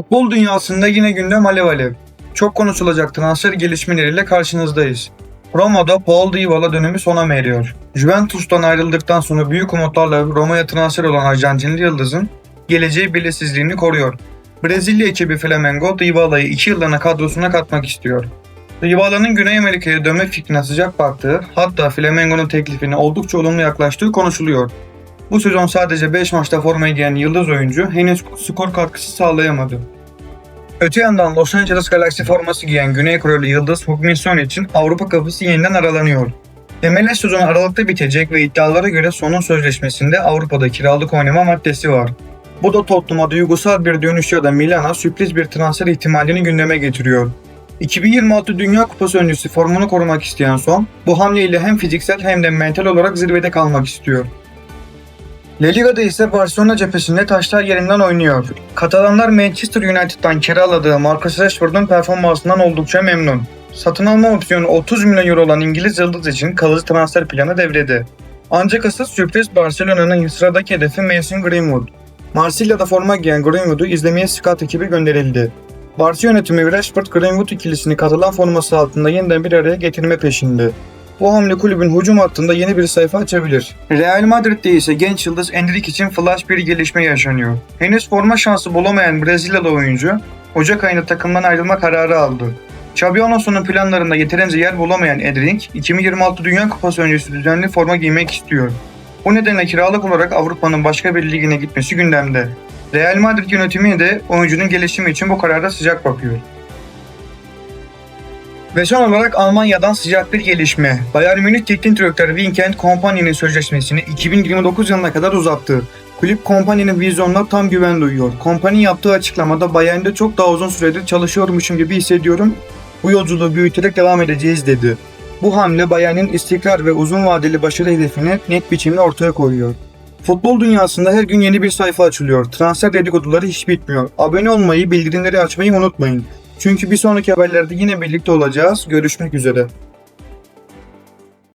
Futbol dünyasında yine gündem alev alev. Çok konuşulacak transfer gelişmeleriyle karşınızdayız. Roma'da Paul Dybala dönemi sona eriyor. Juventus'tan ayrıldıktan sonra büyük umutlarla Roma'ya transfer olan Arjantinli yıldızın geleceği belirsizliğini koruyor. Brezilya ekibi Flamengo Dybala'yı 2 yıllığına kadrosuna katmak istiyor. Dybala'nın Güney Amerika'ya dönme fikrine sıcak baktığı, hatta Flamengo'nun teklifine oldukça olumlu yaklaştığı konuşuluyor. Bu sezon sadece 5 maçta formayı giyen yıldız oyuncu henüz skor katkısı sağlayamadı. Öte yandan Los Angeles Galaxy forması giyen Güney Koreli yıldız Hugmin Son için Avrupa kapısı yeniden aralanıyor. MLS sezonu Aralık'ta bitecek ve iddialara göre sonun sözleşmesinde Avrupa'da kiralık oynama maddesi var. Bu da Tottenham'a duygusal bir dönüş ya da Milan'a sürpriz bir transfer ihtimalini gündeme getiriyor. 2026 Dünya Kupası öncesi formunu korumak isteyen Son, bu hamleyle hem fiziksel hem de mental olarak zirvede kalmak istiyor. La Liga'da ise Barcelona cephesinde taşlar yerinden oynuyor. Katalanlar Manchester United'dan kiraladığı Marcus Rashford'un performansından oldukça memnun. Satın alma opsiyonu 30 milyon euro olan İngiliz yıldız için kalıcı transfer planı devrede. Ancak asıl sürpriz Barcelona'nın sıradaki hedefi Mason Greenwood. Marsilya'da forma giyen Greenwood'u izlemeye scout ekibi gönderildi. Barça yönetimi Rashford Greenwood ikilisini Katalan forması altında yeniden bir araya getirme peşinde. Bu hamle kulübün hücum hattında yeni bir sayfa açabilir. Real Madrid'de ise genç yıldız Endrick için flash bir gelişme yaşanıyor. Henüz forma şansı bulamayan Brezilyalı oyuncu, Ocak ayında takımdan ayrılma kararı aldı. Xabi Alonso'nun planlarında yeterince yer bulamayan Endrick, 2026 Dünya Kupası öncesi düzenli forma giymek istiyor. Bu nedenle kiralık olarak Avrupa'nın başka bir ligine gitmesi gündemde. Real Madrid yönetimi de oyuncunun gelişimi için bu karara sıcak bakıyor. Ve son olarak Almanya'dan sıcak bir gelişme. Bayern Münih teknik direktörü Vincent Kompany'nin sözleşmesini 2029 yılına kadar uzattı. Kulüp Kompany'nin vizyonuna tam güven duyuyor. Kompany yaptığı açıklamada Bayern'de çok daha uzun süredir çalışıyormuşum gibi hissediyorum. Bu yolculuğu büyüterek devam edeceğiz dedi. Bu hamle Bayern'in istikrar ve uzun vadeli başarı hedefini net biçimde ortaya koyuyor. Futbol dünyasında her gün yeni bir sayfa açılıyor. Transfer dedikoduları hiç bitmiyor. Abone olmayı, bildirimleri açmayı unutmayın. Çünkü bir sonraki haberlerde yine birlikte olacağız. Görüşmek üzere.